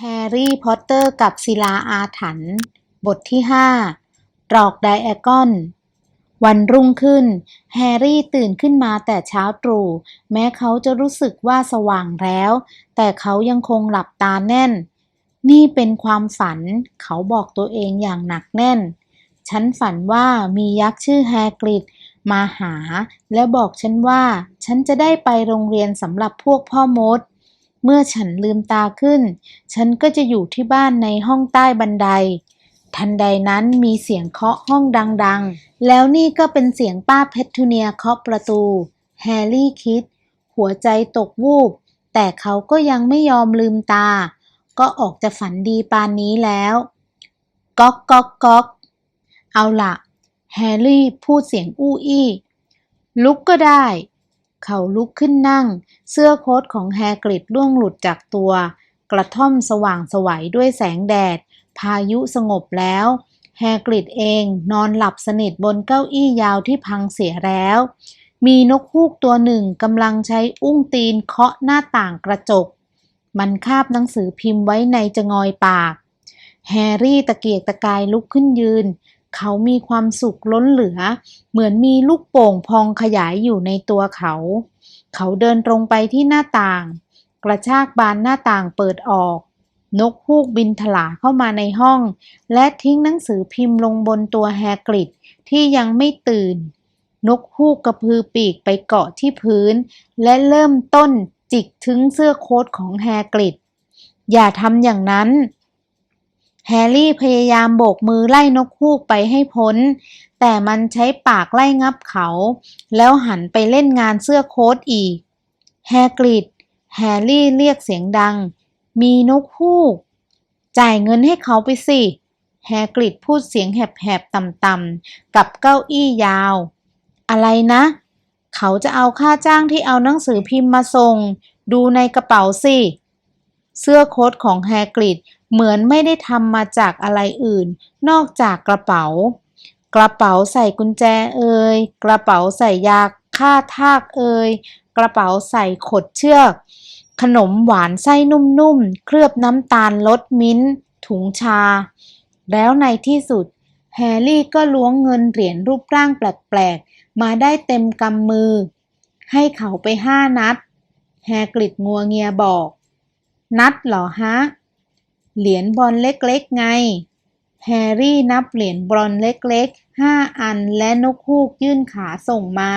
แฮร์รี่พอตเตอร์กับศิลาอาถรรพ์บทที่ห้าตรอกไดแอกอน วันรุ่งขึ้น แฮร์รี่ตื่นขึ้นมาแต่เช้าตรู่ แม้เขาจะรู้สึกว่าสว่างแล้ว แต่เขายังคงหลับตาแน่น นี่เป็นความฝัน เขาบอกตัวเองอย่างหนักแน่น ฉันฝันว่ามียักษ์ชื่อแฮกริดมาหา และบอกฉันว่า ฉันจะได้ไปโรงเรียนสำหรับพวกพ่อมด เมื่อฉันลืมตาขึ้น ฉันก็จะอยู่ที่บ้านในห้องใต้บันได ทันใดนั้นมีเสียงเคาะห้องดังๆ แล้วนี่ก็เป็นเสียงป้าเพชทูเนียเคาะประตู แฮร์รี่คิด หัวใจตกวูบ แต่เขาก็ยังไม่ยอมลืมตา ก็ออกจะฝันดีปานนี้แล้ว ก๊อกก๊อกก๊อกเอาล่ะแฮร์รี่พูดเสียงอู้อี้ลุกก็ได้ เขาลุกขึ้นนั่ง เสื้อโค้ทของแฮกริดร่วงหลุดจากตัว กระท่อมสว่างสวัยด้วยแสงแดด พายุสงบแล้วแฮกริดเองนอนหลับสนิทบนเก้าอี้ยาวที่พังเสียแล้ว มีนกฮูกตัวหนึ่งกำลังใช้อุ้งตีนเคาะหน้าต่างกระจก มันคาบหนังสือพิมพ์ไว้ในจงอยปาก แฮร์รี่ตะเกียกตะกายลุกขึ้นยืน เขามีความสุขล้นเหลือ เหมือนมีลูกโป่งพองขยายอยู่ในตัวเขา เขาเดินตรงไปที่หน้าต่าง กระชากบานหน้าต่างเปิดออก นกฮูกบินถลาเข้ามาในห้อง และทิ้งหนังสือพิมพ์ลงบนตัวแฮกริดที่ยังไม่ตื่น นกฮูกกระพือปีกไปเกาะที่พื้น และเริ่มต้นจิกถึงเสื้อโค้ทของแฮกริดอย่าทำอย่างนั้น แฮร์รี่พยายามโบกมือไล่นกฮูกไปให้พ้น แต่มันใช้ปากไล่งับเขา แล้วหันไปเล่นงานเสื้อโค้ทอีก แฮกริด แฮร์รี่เรียกเสียงดัง มีนกฮูก จ่ายเงินให้เขาไปสิ แฮกริดพูดเสียงแหบๆต่ำๆ กับเก้าอี้ยาว อะไรนะ เขาจะเอาค่าจ้างที่เอาหนังสือพิมพ์มาส่ง ดูในกระเป๋าสิ เสื้อโค้ทของแฮกริด เหมือนไม่ได้ทำมาจากอะไรอื่น นอกจากกระเป๋า กระเป๋าใส่กุญแจเอ่ยกระเป๋าใส่ยาฆ่าทากเอ่ยกระเป๋าใส่ขดเชือก ขนมหวานไส้นุ่มๆ เคลือบน้ำตาลรสมิ้นท์ถุงชา แล้วในที่สุด แฮร์รี่ก็ล้วงเงินเหรียญรูปร่างแปลกๆ มาได้เต็มกำมือ ให้เขาไปห้านัด แฮกริดงัวเงียบอก นัดเหรอฮะ เหรียญบอลเล็กๆไง แฮร์รี่นับเหรียญบอลเล็กๆห้าอันและนกฮูกยื่นขาส่งมา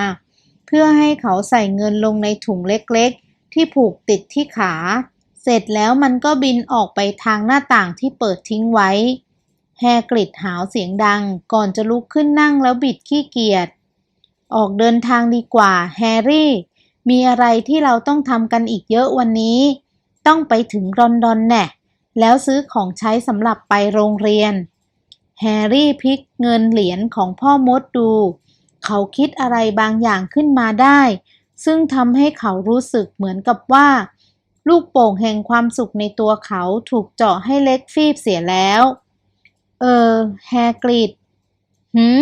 เพื่อให้เขาใส่เงินลงในถุงเล็กๆ ที่ผูกติดที่ขา เสร็จแล้วมันก็บินออกไปทางหน้าต่างที่เปิดทิ้งไว้ แฮกริดหาวเสียงดังก่อนจะลุกขึ้นนั่งแล้วบิดขี้เกียจ ออกเดินทางดีกว่า แฮร์รี่ มีอะไรที่เราต้องทำกันอีกเยอะวันนี้ ต้องไปถึงลอนดอนแน่ แล้วซื้อของใช้สำหรับไปโรงเรียน แฮร์รี่พลิกเงินเหรียญของพ่อมดดู เขาคิดอะไรบางอย่างขึ้นมาได้ ซึ่งทำให้เขารู้สึกเหมือนกับว่า ลูกโป่งแห่งความสุขในตัวเขาถูกเจาะให้เล็กฟีบเสียแล้ว เออ แฮกริดหืม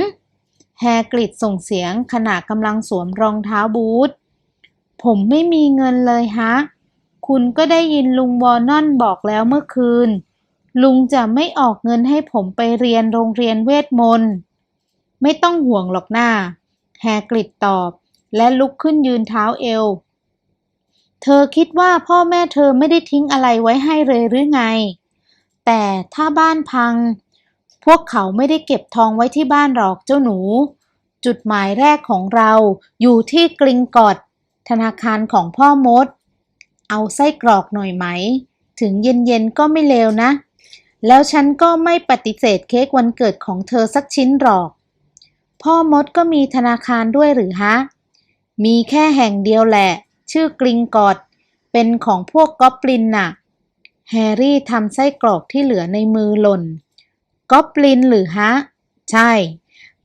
แฮกริดส่งเสียงขณะกำลังสวมรองเท้าบูท ผมไม่มีเงินเลยฮะ คุณก็ได้ยินลุงวอนอนบอกแล้วเมื่อคืน ลุงจะไม่ออกเงินให้ผมไปเรียนโรงเรียนเวทมนต์ ไม่ต้องห่วงหรอกหน้า แฮกริดตอบ และลุกขึ้นยืนเท้าเอว เธอคิดว่าพ่อแม่เธอไม่ได้ทิ้งอะไรไว้ให้เลยหรือไง แต่ถ้าบ้านพัง พวกเขาไม่ได้เก็บทองไว้ที่บ้านหรอกเจ้าหนู จุดหมายแรกของเราอยู่ที่กริงกอดธนาคารของพ่อมด เอาไส้กรอกหน่อยไหม ถึงเย็นๆก็ไม่เลวนะ แล้วฉันก็ไม่ปฏิเสธเค้กวันเกิดของเธอสักชิ้นหรอก พ่อมดก็มีธนาคารด้วยหรือฮะ มีแค่แห่งเดียวแหละ ชื่อกริงกอด เป็นของพวกก๊อบลินน่ะ แฮร์รี่ทำไส้กรอกที่เหลือในมือหล่น ก๊อบลินหรือฮะ ใช่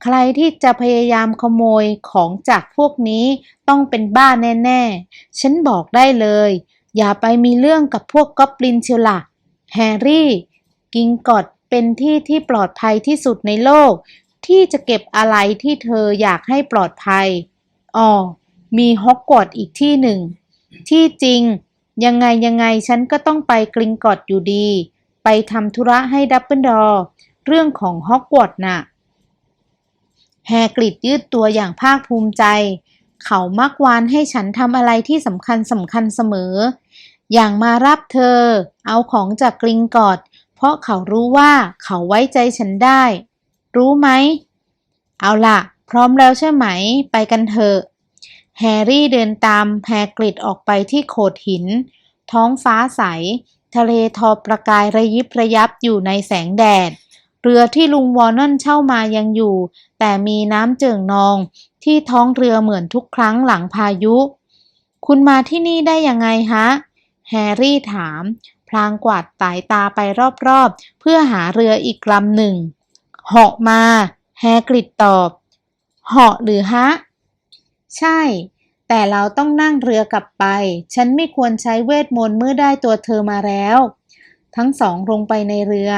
ใครที่จะพยายามขโมยของจากพวกนี้ต้องเป็นบ้าแน่ ๆ ฉันบอกได้เลย อย่าไปมีเรื่องกับพวกก๊อบลินเชียวล่ะ แฮร์รี่ กิงกอดเป็นที่ที่ปลอดภัยที่สุดในโลก ที่จะเก็บอะไรที่เธออยากให้ปลอดภัย อ๋อ มีฮอกวอตส์อีกที่หนึ่ง ที่จริง ยังไงยังไงฉันก็ต้องไปกริงกอดอยู่ดี ไปทำธุระให้ดับเบิลดอร์เรื่องของฮอกวอตส์น่ะ แฮกริดยืดตัวอย่างภาคภูมิใจ เขามักวานให้ฉันทำอะไรที่สำคัญสำคัญเสมอ อย่างมารับเธอ เอาของจากกริงกอด เพราะเขารู้ว่าเขาไว้ใจฉันได้ รู้ไหม เอาล่ะ พร้อมแล้วใช่ไหม ไปกันเถอะ แฮร์รี่เดินตามแฮกริดออกไปที่โขดหิน ท้องฟ้าใส ทะเลทอประกายระยิบระยับอยู่ในแสงแดดเรือที่ลุงวอร์นอนเช่ามายังอยู่ แต่มีน้ำเจิ่งนอง ที่ท้องเรือเหมือนทุกครั้งหลังพายุ คุณมาที่นี่ได้ยังไงฮะ แฮร์รี่ถาม พลางกวาดสายตาไปรอบๆ เพื่อหาเรืออีกลำหนึ่ง เหาะมา แฮกริดตอบ เหาะหรือฮะ ใช่ แต่เราต้องนั่งเรือกลับไป ฉันไม่ควรใช้เวทมนต์เมื่อได้ตัวเธอมาแล้ว ทั้งสองลงไปในเรือ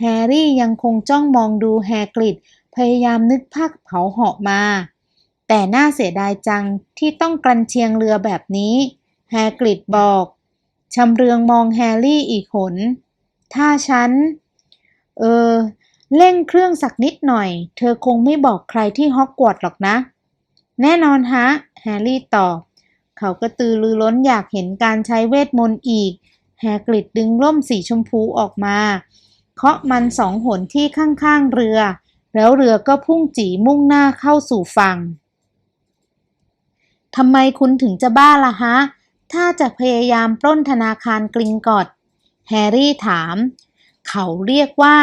แฮร์รี่ยังคงจ้องมองดูแฮกริดพยายามนึกภาพเขาเหาะมา แต่น่าเสียดายจังที่ต้องกลันเชียงเรือแบบนี้ แฮกริดบอก ชำเรืองมองแฮร์รี่อีกหน ถ้าฉัน เออ เร่งเครื่องสักนิดหน่อย เธอคงไม่บอกใครที่ฮอกวอตส์หรอกนะ แน่นอนฮะ แฮร์รี่ตอบ เขากระตือรือร้นอยากเห็นการใช้เวทมนต์อีก แฮกริดดึงร่มสีชมพูออกมา เคาะมันสองหนที่ข้างๆเรือ แล้วเรือก็พุ่งจีมุ่งหน้าเข้าสู่ฝั่ง ทำไมคุณถึงจะบ้าล่ะฮะ ถ้าจะพยายามปล้นธนาคารกริงกอดแฮร์รี่ถาม เขาเรียกว่า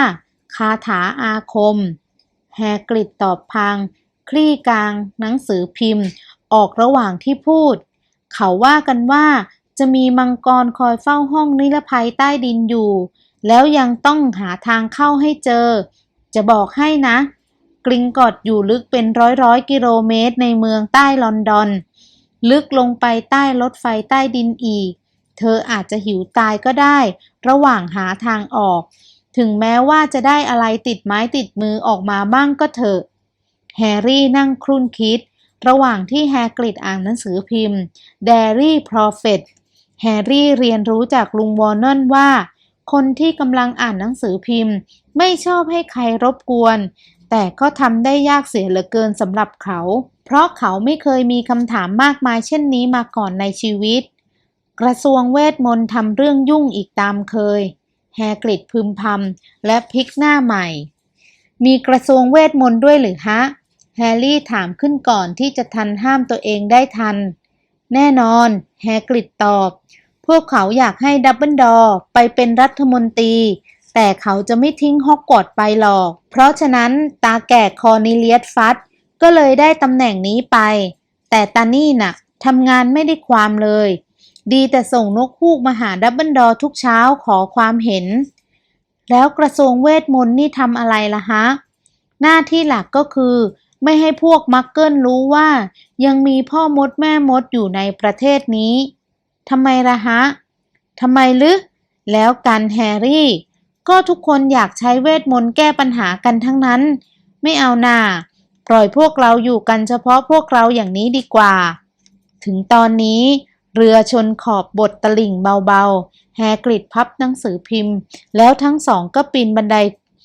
คาถาอาคม แฮกริดตอบพางคลี่กลาง หนังสือพิมพ์ ออกระหว่างที่พูด เขาว่ากันว่าจะมีมังกรคอยเฝ้าห้องนิรภัยใต้ดินอยู่ แล้วยังต้องหาทางเข้าให้เจอ จะบอกให้นะกริงกอดอยู่ลึกเป็นร้อยร้อยกิโลเมตรในเมืองใต้ลอนดอน ลึกลงไปใต้รถไฟใต้ดินอีก เธออาจจะหิวตายก็ได้ ระหว่างหาทางออก ถึงแม้ว่าจะได้อะไรติดไม้ติดมือออกมาบ้างก็เถอะ แฮร์รี่นั่งครุ่นคิด ระหว่างที่แฮกริดอ่านหนังสือพิมพ์ Dairy Prophet แฮร์รี่เรียนรู้จากลุงวอร์นอนว่า คนที่กำลังอ่านหนังสือพิมพ์ ไม่ชอบให้ใครรบกวน แต่ก็ทำได้ยากเสียเหลือเกินสำหรับเขา เพราะเขาไม่เคยมีคำถามมากมายเช่นนี้มาก่อนในชีวิต กระทรวงเวทมนต์ทำเรื่องยุ่งอีกตามเคย แฮกริดพึมพำและพลิกหน้าใหม่ มีกระทรวงเวทมนต์ด้วยหรือฮะ แฮร์รี่ถามขึ้นก่อนที่จะทันห้ามตัวเองได้ทัน แน่นอน แฮกริดตอบ พวกเขาอยากให้ดับเบิลดอร์ไปเป็นรัฐมนตรี แต่เขาจะไม่ทิ้งฮอกวอตส์ไปหรอก เพราะฉะนั้นตาแก่คอนิเลียสฟัดก็เลยได้ตำแหน่งนี้ไป แต่ตานี่น่ะทำงานไม่ได้ความเลย ดีแต่ส่งนกฮูกมาหาดับเบิลดอร์ทุกเช้าขอความเห็น แล้วกระทรวงเวทมนต์นี่ทำอะไรล่ะฮะ หน้าที่หลักก็คือ ไม่ให้พวกมักเกิลรู้ว่า ยังมีพ่อมดแม่มดอยู่ในประเทศนี้ทำไมล่ะฮะทำไมลึแล้วกันแฮร์รี่ ก็ทุกคนอยากใช้เวทมนต์แก้ปัญหากันทั้งนั้น ไม่เอาหน่าปล่อยพวกเราอยู่กันเฉพาะพวกเราอย่างนี้ดีกว่า ถึงตอนนี้เรือชนขอบบทตลิ่งเบาๆ แฮกริดพับหนังสือพิมพ์ แล้วทั้งสองก็ปีนบันได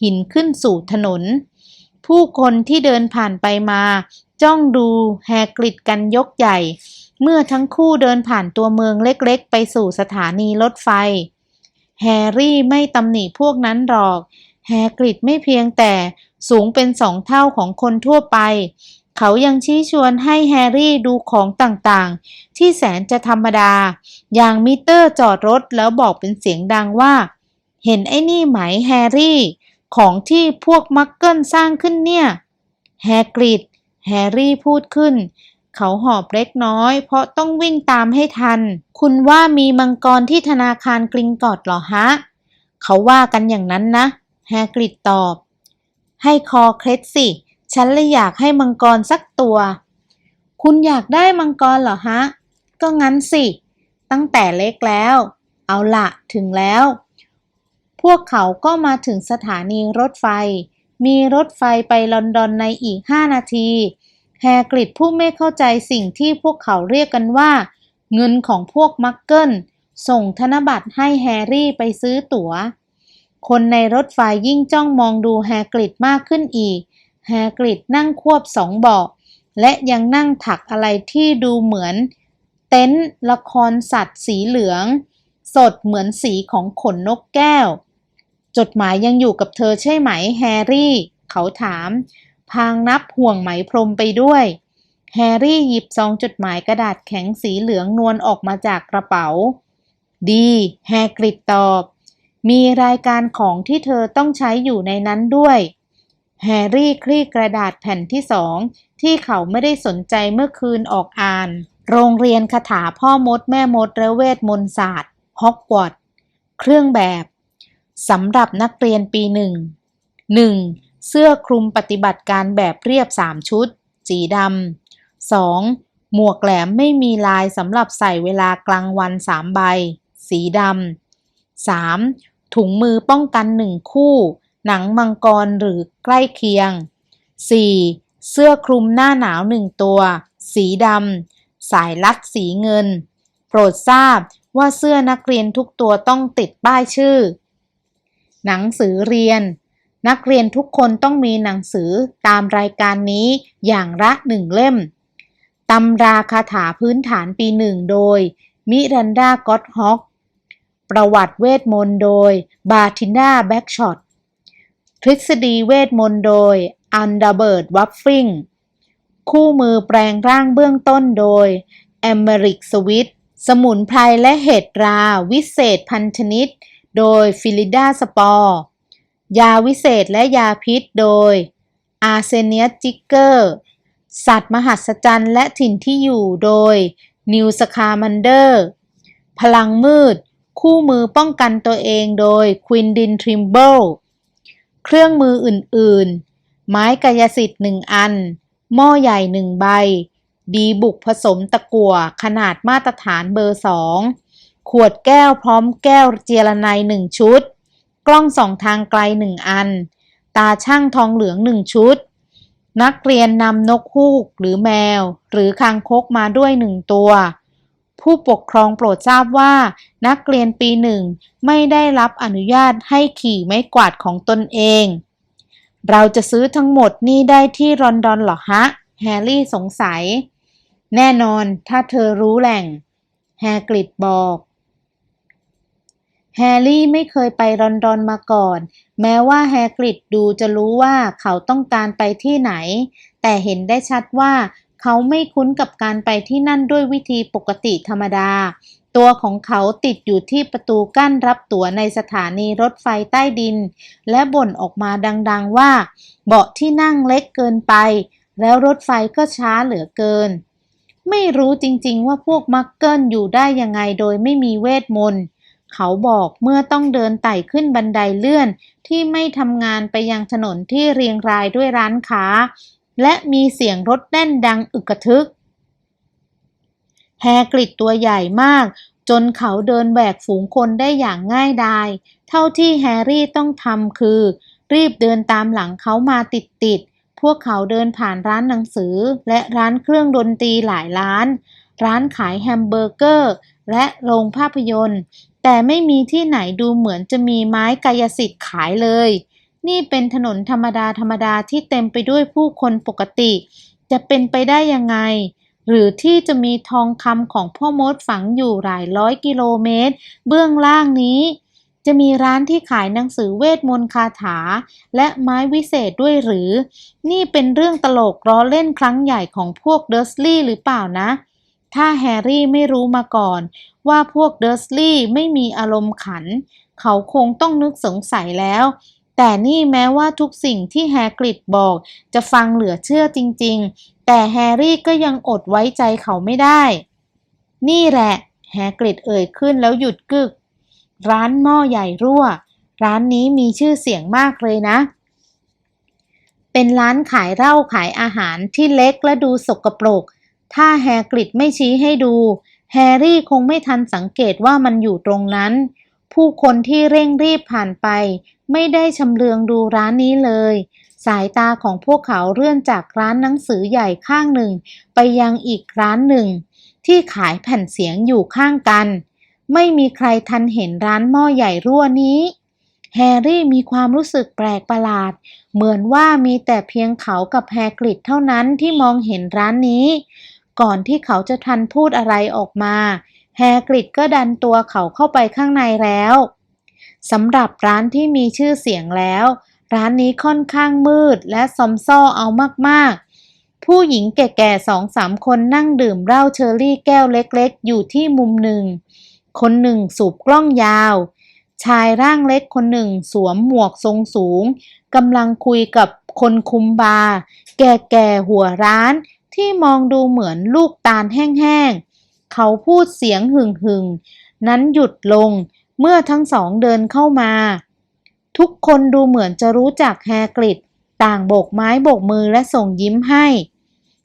หินขึ้นสู่ถนน ผู้คนที่เดินผ่านไปมา จ้องดูแฮกริดกันยกใหญ่ เมื่อทั้งคู่เดินผ่านตัวเมืองเล็กๆ ไปสู่สถานีรถไฟ แฮร์รี่ไม่ตำหนิพวกนั้นหรอก แฮกริดไม่เพียงแต่สูงเป็นสองเท่าของคนทั่วไป เขายังชี้ชวนให้แฮร์รี่ดูของต่างๆ ที่แสนจะธรรมดา อย่างมิเตอร์จอดรถแล้วบอกเป็นเสียงดังว่า เห็นไอ้นี่ไหมแฮร์รี่ ของที่พวกมักเกิลสร้างขึ้นเนี่ย แฮกริดแฮร์รี่พูดขึ้น เขาหอบเล็กน้อย เพราะต้องวิ่งตามให้ทัน คุณว่ามีมังกรที่ธนาคารกริงกอดหรอฮะ เขาว่ากันอย่างนั้นนะ แฮกริดตอบ ให้คอเคล็ดสิ ฉันเลยอยากให้มังกรสักตัว คุณอยากได้มังกรเหรอฮะ ก็งั้นสิ ตั้งแต่เล็กแล้ว เอาละถึงแล้ว พวกเขาก็มาถึงสถานีรถไฟ มีรถไฟไปลอนดอนในอีก5นาที แฮกริดผู้ไม่เข้าใจสิ่งที่พวกเขาเรียกกันว่า เงินของพวกมักเกิลส่งธนบัตรให้แฮร์รี่ไปซื้อตั๋ว คนในรถไฟยิ่งจ้องมองดูแฮกริดมากขึ้นอีก แฮกริดนั่งควบสองเบาะและยังนั่งถักอะไรที่ดูเหมือน เต็นท์ละครสัตว์สีเหลือง สดเหมือนสีของขนนกแก้ว จดหมายยังอยู่กับเธอใช่ไหมแฮร์รี่ เขาถาม พางนับห่วงไหมพรมไปด้วย แฮร์รี่หยิบซองจดหมายกระดาษแข็งสีเหลืองนวลออกมาจากกระเป๋า ดี แฮกริดตอบ มีรายการของที่เธอต้องใช้อยู่ในนั้นด้วย แฮร์รี่คลี่กระดาษแผ่นที่สองที่เขาไม่ได้สนใจเมื่อคืนออกอ่าน โรงเรียนคาถาพ่อมดแม่มดและเวทมนต์ศาสตร์ฮอกวอตส์เครื่องแบบสำหรับนักเรียนปีหนึ่ง 1. เสื้อคลุมปฏิบัติการแบบเรียบ 3 ชุด สีดำ 2. หมวกแหลมไม่มีลายสำหรับใส่เวลากลางวัน 3 ใบ สีดำ 3. ถุงมือป้องกัน 1 คู่ หนังมังกรหรือใกล้เคียง 4. เสื้อคลุมหน้าหนาว 1 ตัว สีดำ สายรัดสีเงิน โปรดทราบว่าเสื้อนักเรียนทุกตัวต้องติดป้ายชื่อ หนังสือเรียน นักเรียนทุกคนต้องมีหนังสือตามรายการนี้อย่างละหนึ่งเล่ม ตำราคาถาพื้นฐานปีหนึ่งโดย มิรันดาก็อตฮอก ประวัติเวทมนต์โดย บาทินาแบ็กช็อต ทฤษฎีเวทมนต์โดย อันดาเบิร์ดวัฟฟิง คู่มือแปลงร่างเบื้องต้นโดย แอมเมริกสวิต สมุนไพรและเห็ดรา วิเศษพันชนิด โดยฟิลิดาสปอร์ ยาวิเศษและยาพิษโดยอาร์เซเนียจิกเกอร์ สัตว์มหัศจรรย์และถิ่นที่อยู่โดยนิวสคามันเดอร์ พลังมืด คู่มือป้องกันตัวเองโดยควินดินทริมเบิลเครื่องมืออื่น ๆ ไม้กายสิทธิ์หนึ่งอัน หม้อใหญ่หนึ่งใบ ดีบุกผสมตะกั่วขนาดมาตรฐานเบอร์สอง ขวดแก้วพร้อมแก้วเจรไนหนึ่งชุด กล้องส่องทางไกลหนึ่งอัน ตาช่างทองเหลืองหนึ่งชุด นักเรียนนำนกฮูกหรือแมว หรือคางคกมาด้วยหนึ่งตัว ผู้ปกครองโปรดทราบว่า นักเรียนปีหนึ่งไม่ได้รับอนุญาตให้ขี่ไม้กวาดของตนเอง เราจะซื้อทั้งหมดนี่ได้ที่ลอนดอนหรอฮะ แฮร์รี่สงสัย แน่นอนถ้าเธอรู้แหล่ง แฮกริดบอก แฮร์รี่ไม่เคยไปลอนดอนมาก่อน แม้ว่าแฮกริดดูจะรู้ว่าเขาต้องการไปที่ไหน แต่เห็นได้ชัดว่าเขาไม่คุ้นกับการไปที่นั่นด้วยวิธีปกติธรรมดา ตัวของเขาติดอยู่ที่ประตูกั้นรับตั๋วในสถานีรถไฟใต้ดิน และบ่นออกมาดังๆว่า เบาะที่นั่งเล็กเกินไป แล้วรถไฟก็ช้าเหลือเกิน ไม่รู้จริงๆว่าพวกมักเกิลอยู่ได้ยังไงโดยไม่มีเวทมนต์ เขาบอกเมื่อต้องเดินไต่ขึ้นบันไดเลื่อน ที่ไม่ทำงานไปยังถนนที่เรียงรายด้วยร้านค้า และมีเสียงรถแน่นดังอึกกระทึก แฮกริดตัวใหญ่มาก จนเขาเดินแบกฝูงคนได้อย่างง่ายดาย เท่าที่แฮร์รี่ต้องทำคือ รีบเดินตามหลังเขามาติดๆ พวกเขาเดินผ่านร้านหนังสือ และร้านเครื่องดนตรีหลายร้าน ร้านขายแฮมเบอร์เกอร์ และโรงภาพยนตร์ แต่ไม่มีที่ไหนดูเหมือนจะมีไม้กายสิทธิ์ขายเลย นี่เป็นถนนธรรมดาธรรมดาที่เต็มไปด้วยผู้คนปกติ จะเป็นไปได้ยังไง หรือที่จะมีทองคำของพ่อมดฝังอยู่หลายร้อยกิโลเมตร เบื้องล่างนี้ จะมีร้านที่ขายหนังสือเวทมนต์คาถา และไม้วิเศษด้วยหรือ นี่เป็นเรื่องตลกล้อเล่นครั้งใหญ่ของพวกเดอร์สลีย์หรือเปล่านะถ้าแฮร์รี่ไม่รู้มาก่อน ว่าพวกเดอร์สลีย์ไม่มีอารมณ์ขัน เขาคงต้องนึกสงสัยแล้ว แต่นี่แม้ว่าทุกสิ่งที่แฮกริดบอก จะฟังเหลือเชื่อจริง ๆ แต่แฮร์รี่ก็ยังอดไว้ใจเขาไม่ได้ นี่แหละแฮกริดเอ่ยขึ้นแล้วหยุดกึก ร้านหม้อใหญ่รั่ว ร้านนี้มีชื่อเสียงมากเลยนะ เป็นร้านขายเหล้าขายอาหารที่เล็กและดูสกปรก ถ้าแฮกริดไม่ชี้ให้ดู แฮร์รี่คงไม่ทันสังเกตว่ามันอยู่ตรงนั้น ผู้คนที่เร่งรีบผ่านไป ไม่ได้ชำเลืองดูร้านนี้เลย สายตาของพวกเขาเลื่อนจากร้านหนังสือใหญ่ข้างหนึ่ง ไปยังอีกร้านหนึ่ง ที่ขายแผ่นเสียงอยู่ข้างกัน ไม่มีใครทันเห็นร้านหม้อใหญ่รั่วนี้แฮร์รี่มีความรู้สึกแปลกประหลาด เหมือนว่ามีแต่เพียงเขากับแฮกริดเท่านั้นที่มองเห็นร้านนี้ ก่อนที่เขาจะทันพูดอะไรออกมาแฮกริดก็ดันตัวเขาเข้าไปข้างในแล้วสำหรับร้านที่มีชื่อเสียงแล้ว ร้านนี้ค่อนข้างมืดและซอมซ่อเอามากๆ ผู้หญิงแก่ๆสองสามคนนั่งดื่มเหล้าเชอร์รี่แก้วเล็กๆ อยู่ที่มุมหนึ่ง คนหนึ่งสูบกล้องยาว ชายร่างเล็กคนหนึ่งสวมหมวกทรงสูงกำลังคุยกับคนคุมบาร์แก่ๆหัวร้าน ที่มองดูเหมือนลูกตาลแห้งๆ เขาพูดเสียงหึ่งๆนั้นหยุดลงเมื่อทั้งสองเดินเข้ามา ทุกคนดูเหมือนจะรู้จักแฮกริดต่างโบกไม้โบกมือและส่งยิ้มให้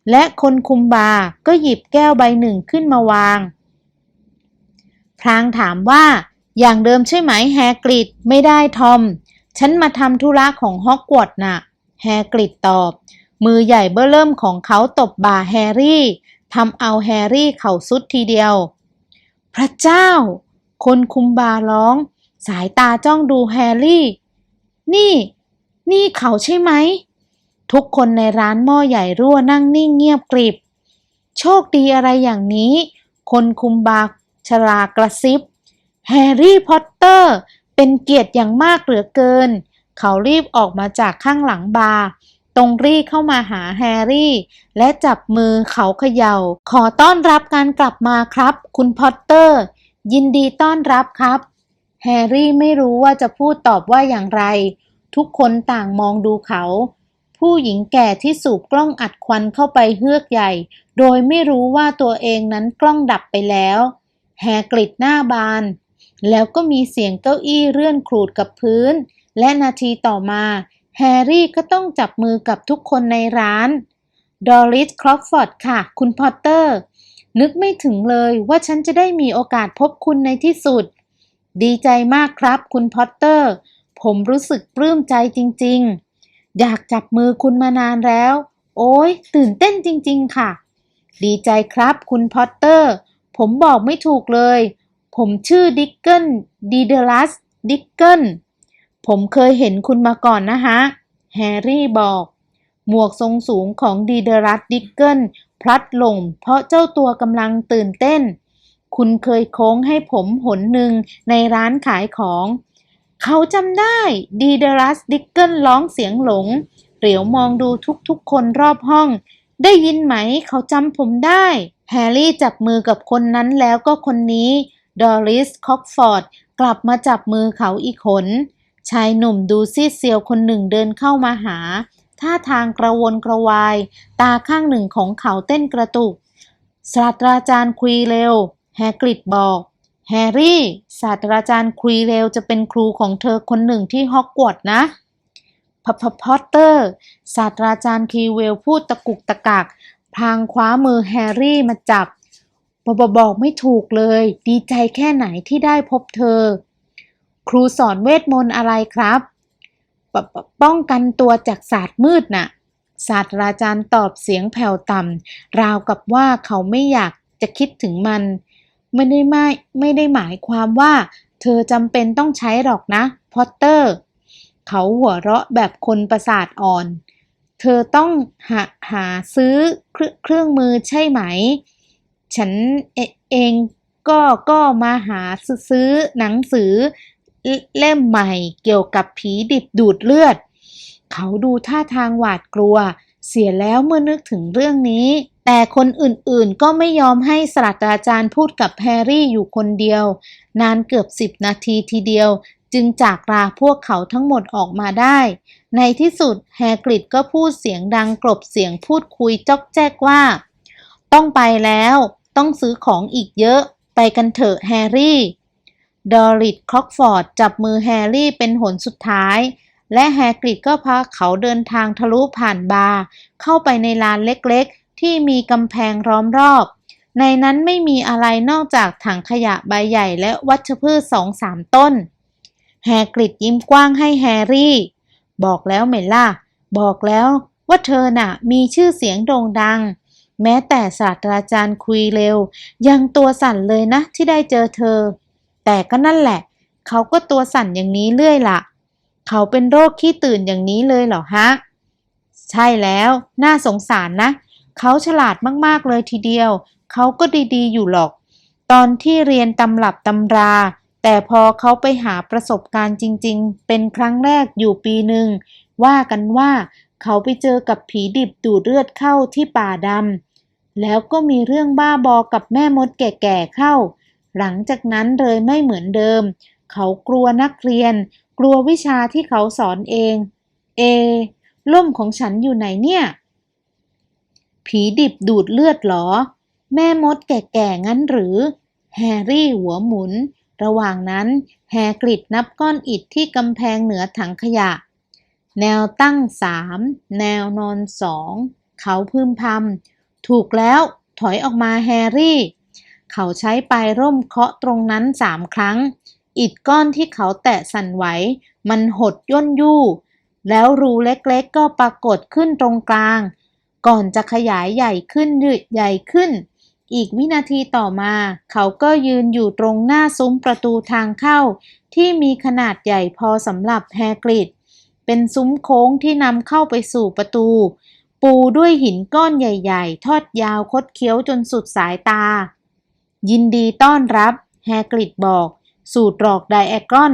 และคนคุมบาร์ก็หยิบแก้วใบหนึ่งขึ้นมาวางพลางถามว่า อย่างเดิมใช่ไหมแฮกริดไม่ได้ทอม ฉันมาทำธุระของฮอกวอตส์น่ะ แฮกริดตอบ มือใหญ่เบ้อเริ่มของเขาตบบ่าแฮร์รี่ทำเอาแฮร์รี่เข่าสุดทีเดียว พระเจ้า คนคุมบาร้อง สายตาจ้องดูแฮร์รี่ นี่ นี่เขาใช่ไหม ทุกคนในร้านหม้อใหญ่รั่วนั่งนิ่งเงียบกริบ โชคดีอะไรอย่างนี้ คนคุมบาชลากระซิบ แฮร์รี่พอตเตอร์ เป็นเกียรติอย่างมากเหลือเกิน เขารีบออกมาจากข้างหลังบาร์ ตรงรีเข้ามาหาแฮร์รี่ และจับมือเขาเขยา่า ขอต้อนรับการกลับมาครับ คุณพอตเตอร์ ยินดีต้อนรับครับ แฮร์รี่ไม่รู้ว่าจะพูดตอบว่าอย่างไร ทุกคนต่างมองดูเขา ผู้หญิงแก่ที่สูบกล้องอัดควันเข้าไปเฮือกใหญ่ โดยไม่รู้ว่าตัวเองนั้นกล้องดับไปแล้ว แฮกริดหน้าบาน แล้วก็มีเสียงเก้าอี้เลื่อนครูดกับพื้น และนาทีต่อมา แฮร์รี่ก็ต้องจับมือกับทุกคนในร้าน ดอริสครอฟฟอร์ดค่ะ คุณพอตเตอร์ นึกไม่ถึงเลยว่าฉันจะได้มีโอกาสพบคุณในที่สุด ดีใจมากครับ คุณพอตเตอร์ ผมรู้สึกปลื้มใจจริง ๆ อยากจับมือคุณมานานแล้ว โอ้ยตื่นเต้นจริง ๆ ค่ะ ดีใจครับคุณพอตเตอร์ ผมบอกไม่ถูกเลย ผมชื่อดิกเกิลดีเดลัสดิกเกิล ผมเคยเห็นคุณมาก่อนนะฮะ แฮร์รี่บอก หมวกทรงสูงของดีเดรัสดิกเกิลพลัดลงเพราะเจ้าตัวกำลังตื่นเต้น คุณเคยโค้งให้ผมหนหนึ่งในร้านขายของ เขาจำได้ดีเดรัสดิกเกิลร้องเสียงหลง เหลียวมองดูทุกๆคนรอบห้อง ได้ยินไหมเขาจำผมได้ แฮร์รี่จับมือกับคนนั้นแล้วก็คนนี้ ดอริสคอกฟอร์ดกลับมาจับมือเขาอีกคน ชายหนุ่มดูซีดเซียวคนหนึ่งเดินเข้ามาหา ท่าทางกระวนกระวาย ตาข้างหนึ่งของเขาเต้นกระตุก ศาสตราจารย์คุยเร็ว แฮกริดบอก แฮร์รี่ ศาสตราจารย์คุยเร็วจะเป็นครูของเธอคนหนึ่งที่ฮอกวอตส์นะพพพอตเตอร์ ศาสตราจารย์คีเวลพูดตะกุกตะกัก พางคว้ามือแฮร์รี่มาจับ บบอกไม่ถูกเลย ดีใจแค่ไหนที่ได้พบเธอ ครูสอนเวทมนต์อะไรครับปปป้องกันตัวจากศาสตร์มืดน่ะ ศาสตราจารย์ตอบเสียงแผ่วต่ำราวกับว่าเขาไม่อยากจะคิดถึงมัน ไม่ได้ไม่ไม่ได้หมายความว่า เธอจำเป็นต้องใช้หรอกนะ พอตเตอร์ เขาหัวเราะแบบคนประสาทอ่อน เธอต้องหาหาซื้อเครื่องเครื่องมือใช่ไหม ฉันเอเองก็ก็มาหาซื้อหนังสือ เล่มใหม่เกี่ยวกับผีดิบดูดเลือด เขาดูท่าทางหวาดกลัว เสียแล้วเมื่อนึกถึงเรื่องนี้ แต่คนอื่นๆก็ไม่ยอมให้ศาสตราจารย์พูดกับแฮร์รี่อยู่คนเดียว นานเกือบสิบนาทีทีเดียว จึงจากลาพวกเขาทั้งหมดออกมาได้ ในที่สุดแฮกริดก็พูดเสียงดังกลบเสียงพูดคุยจอกแจ๊กว่า ต้องไปแล้ว ต้องซื้อของอีกเยอะ ไปกันเถอะแฮร์รี่ ดอริสคอกฟอร์ดจับมือแฮร์รี่เป็นหนสุดท้าย และแฮกริดก็พาเขาเดินทางทะลุผ่านบาร์เข้าไปในลานเล็กๆ ที่มีกำแพงล้อมรอบ ในนั้นไม่มีอะไรนอกจากถังขยะใบใหญ่และวัชพืชสองสามต้น แฮกริดยิ้มกว้างให้แฮร์รี่ บอกแล้วเมล่ะบอกแล้วว่าเธอน่ะมีชื่อเสียงโด่งดัง แม้แต่ศาสตราจารย์คุยเร็ว ยังตัวสั่นเลยนะที่ได้เจอเธอ แต่ก็นั่นแหละ เขาก็ตัวสั่นอย่างนี้เรื่อยละเขาเป็นโรคขี้ตื่นอย่างนี้เลยเหรอฮะ ใช่แล้ว น่าสงสารนะ เขาฉลาดมากๆเลยทีเดียว เขาก็ดีๆ อยู่หรอก ตอนที่เรียนตำรับตำรา แต่พอเขาไปหาประสบการณ์จริง ๆ เป็นครั้งแรกอยู่ปีหนึ่ง ว่ากันว่าเขาไปเจอกับผีดิบดูดเลือดเข้าที่ป่าดำแล้วก็มีเรื่องบ้าบอกับแม่มดแก่ๆเข้า หลังจากนั้นเลยไม่เหมือนเดิม เขากลัวนักเรียน กลัววิชาที่เขาสอนเอง เอ ล่มของฉันอยู่ไหนเนี่ย ผีดิบดูดเลือดเหรอ แม่มดแก่ๆงั้นหรือ แฮร์รี่หัวหมุน ระหว่างนั้น แฮกริดนับก้อนอิฐที่กำแพงเหนือถังขยะ แนวตั้งสามแนวนอนสองเขาพึมพำถูกแล้ว ถอยออกมาแฮร์รี่ เขาใช้ปลายร่มเคาะตรงนั้นสามครั้ง อิฐก้อนที่เขาแตะสั่นไหว มันหดย่นยู่ แล้วรูเล็กๆก็ปรากฏขึ้นตรงกลาง ก่อนจะขยายใหญ่ขึ้นใหญ่ขึ้น อีกวินาทีต่อมา เขาก็ยืนอยู่ตรงหน้าซุ้มประตูทางเข้า ที่มีขนาดใหญ่พอสำหรับแฮกริดเป็นซุ้มโค้งที่นำเข้าไปสู่ประตู ปูด้วยหินก้อนใหญ่ ๆ ทอดยาวคดเคี้ยวจนสุดสายตา ยินดีต้อนรับ แฮกริดบอก สู่ตรอกไดแอกรอน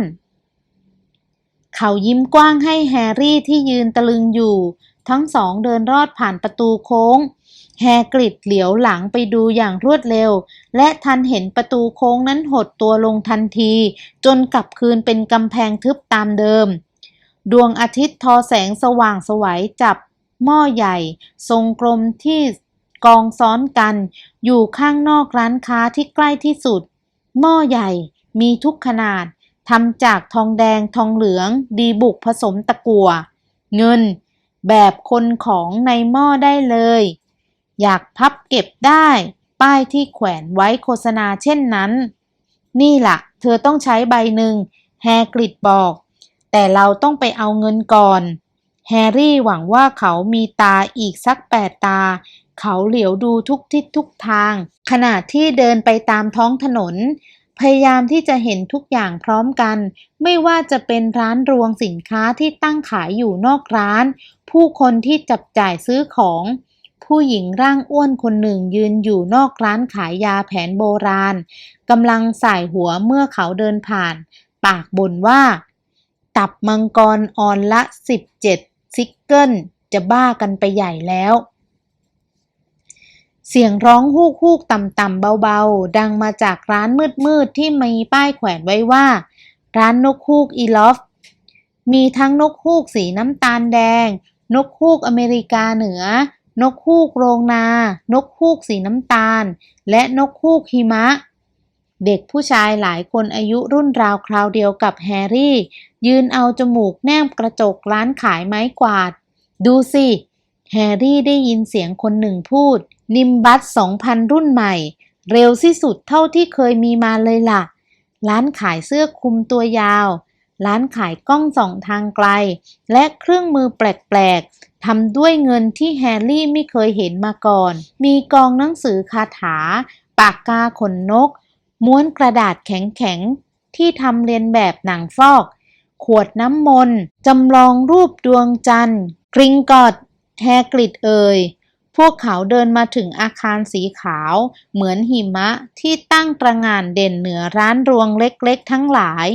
เขายิ้มกว้างให้แฮร์รี่ที่ยืนตะลึงอยู่ ทั้งสองเดินรอดผ่านประตูโค้ง แฮกริดเหลียวหลังไปดูอย่างรวดเร็ว และทันเห็นประตูโค้งนั้นหดตัวลงทันที จนกลับคืนเป็นกำแพงทึบตามเดิม ดวงอาทิตย์ทอแสงสว่างสวัยจับหม้อใหญ่ ทรงกลมที่ กองซ้อนกัน อยู่ข้างนอกร้านค้าที่ใกล้ที่สุด หม้อใหญ่มีทุกขนาดทำจากทองแดงทองเหลืองดีบุกผสมตะกั่ว เงิน แบบคนของในหม้อได้เลย อยากพับเก็บได้ ป้ายที่แขวนไว้โฆษณาเช่นนั้น นี่ล่ะ เธอต้องใช้ใบหนึ่งแฮกริดบอก แต่เราต้องไปเอาเงินก่อน แฮร์รี่หวังว่าเขามีตาอีกสักแปดตา เขาเหลียวดูทุกทิศทุกทาง ขณะที่เดินไปตามท้องถนน พยายามที่จะเห็นทุกอย่างพร้อมกัน ไม่ว่าจะเป็นร้านรวงสินค้าที่ตั้งขายอยู่นอกร้าน ผู้คนที่จับจ่ายซื้อของ ผู้หญิงร่างอ้วนคนหนึ่งยืนอยู่นอกร้านขายยาแผนโบราณกำลังสายหัวเมื่อเขาเดินผ่าน ปากบ่นว่า ตับมังกรออนละ 17 ซิกเกิลจะบ้ากันไปใหญ่แล้ว เสียงร้องฮูกฮูกต่ำๆเบาๆ ดังมาจากร้านมืดๆที่มีป้ายแขวนไว้ว่า ร้านนกฮูกอีลอฟ มีทั้งนกฮูกสีน้ำตาลแดง นกฮูกอเมริกาเหนือ นกฮูกโรงนา นกฮูกสีน้ำตาล และนกฮูกหิมะ เด็กผู้ชายหลายคนอายุรุ่นราวคราวเดียวกับแฮร์รี่ ยืนเอาจมูกแนบกระจกร้านขายไม้กวาด ดูสิ แฮร์รี่ได้ยินเสียงคนหนึ่งพูด นิมบัส2000 รุ่นใหม่ เร็วที่สุดเท่าที่เคยมีมาเลยล่ะ ร้านขายเสื้อคลุมตัวยาว ร้านขายกล้องส่องทางไกล และเครื่องมือแปลกๆทำด้วยเงินที่แฮร์รี่ไม่เคยเห็นมาก่อน มีกองหนังสือคาถา ปากกาขนนก ม้วนกระดาษแข็งๆ ที่ทำเรียนแบบหนังฟอก ขวดน้ำมนต์จำลองรูปดวงจันทร์กริงกอดแฮกริดเอ่ย พวกเขาเดินมาถึงอาคารสีขาว เหมือนหิมะที่ตั้งตระงานเด่นเหนือร้านรวงเล็กๆ ทั้งหลาย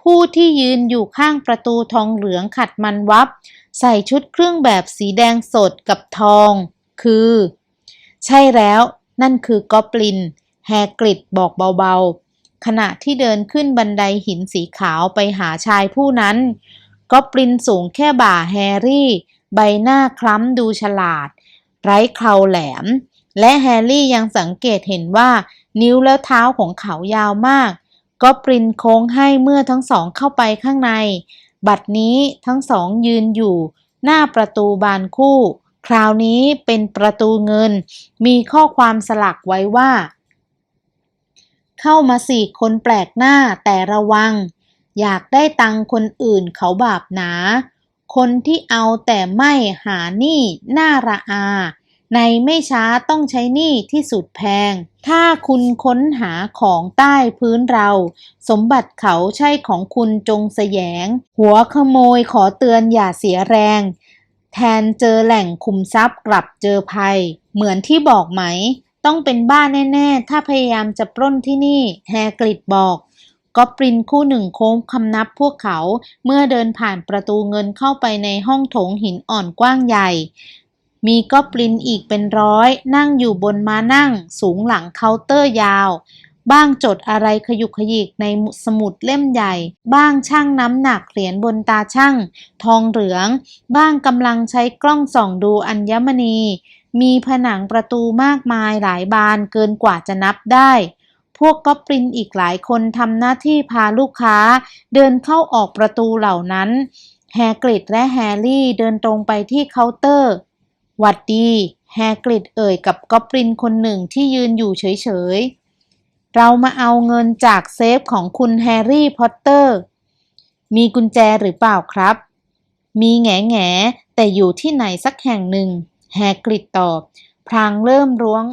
ผู้ที่ยืนอยู่ข้างประตูทองเหลืองขัดมันวับ ใส่ชุดเครื่องแบบสีแดงสดกับทอง คือ ใช่แล้วนั่นคือกอบลิน แฮกริดบอกเบาๆ ขณะที่เดินขึ้นบันไดหินสีขาวไปหาชายผู้นั้น กอบลินสูงแค่บ่าแฮร์รี่ ใบหน้าคล้ำดูฉลาด ไร้เคราแหลม และแฮร์รี่ยังสังเกตเห็นว่า นิ้วและเท้าของเขายาวมากกอบลินโค้งให้เมื่อทั้งสองเข้าไปข้างใน บัดนี้ทั้งสองยืนอยู่ หน้าประตูบานคู่ คราวนี้เป็นประตูเงิน มีข้อความสลักไว้ว่า เข้ามาสี่คนแปลกหน้าแต่ระวัง อยากได้ตังคนอื่นเขาบาปหนา คนที่เอาแต่ไม่หาหนี้หน้าระอา ในไม่ช้าต้องใช้หนี้ที่สุดแพง ถ้าคุณค้นหาของใต้พื้นเรา สมบัติเขาใช่ของคุณจงแสยง หัวขโมยขอเตือนอย่าเสียแรง แทนเจอแหล่งคุมทรัพย์กลับเจอภัย เหมือนที่บอกไหม ต้องเป็นบ้าแน่ ๆ ถ้าพยายามจะปล้นที่นี่ แฮกริดบอก ก็ปรินคู่หนึ่งโค้งคำนับพวกเขา เมื่อเดินผ่านประตูเงินเข้าไปในห้องโถงหินอ่อนกว้างใหญ่ มีก็ปลินอีกเป็นร้อย นั่งอยู่บนม้านั่ง สูงหลังเคาน์เตอร์ยาว บ้างจดอะไรขยุกขยิกในสมุดเล่มใหญ่ บ้างชั่งน้ำหนักเหรียญบนตาช่างทองเหลือง บ้างกำลังใช้กล้องส่องดูอัญมณีมีผนังประตูมากมายหลายบานเกินกว่าจะนับได้ พวกก็ปรินอีกหลายคนทำหน้าที่พาลูกค้า เดินเข้าออกประตูเหล่านั้น แฮกริดและแฮร์รี่เดินตรงไปที่เคาน์เตอร์หวัดดีแฮกริดเอ่ยกับก๊อบปรินคนหนึ่งที่ยืนอยู่เฉยๆ เรามาเอาเงินจากเซฟของคุณแฮร์รี่พอตเตอร์ มีกุญแจหรือเปล่าครับ มีแง่แง่แต่อยู่ที่ไหนสักแห่งหนึ่ง แฮกริดตอบพลางเริ่มล้วง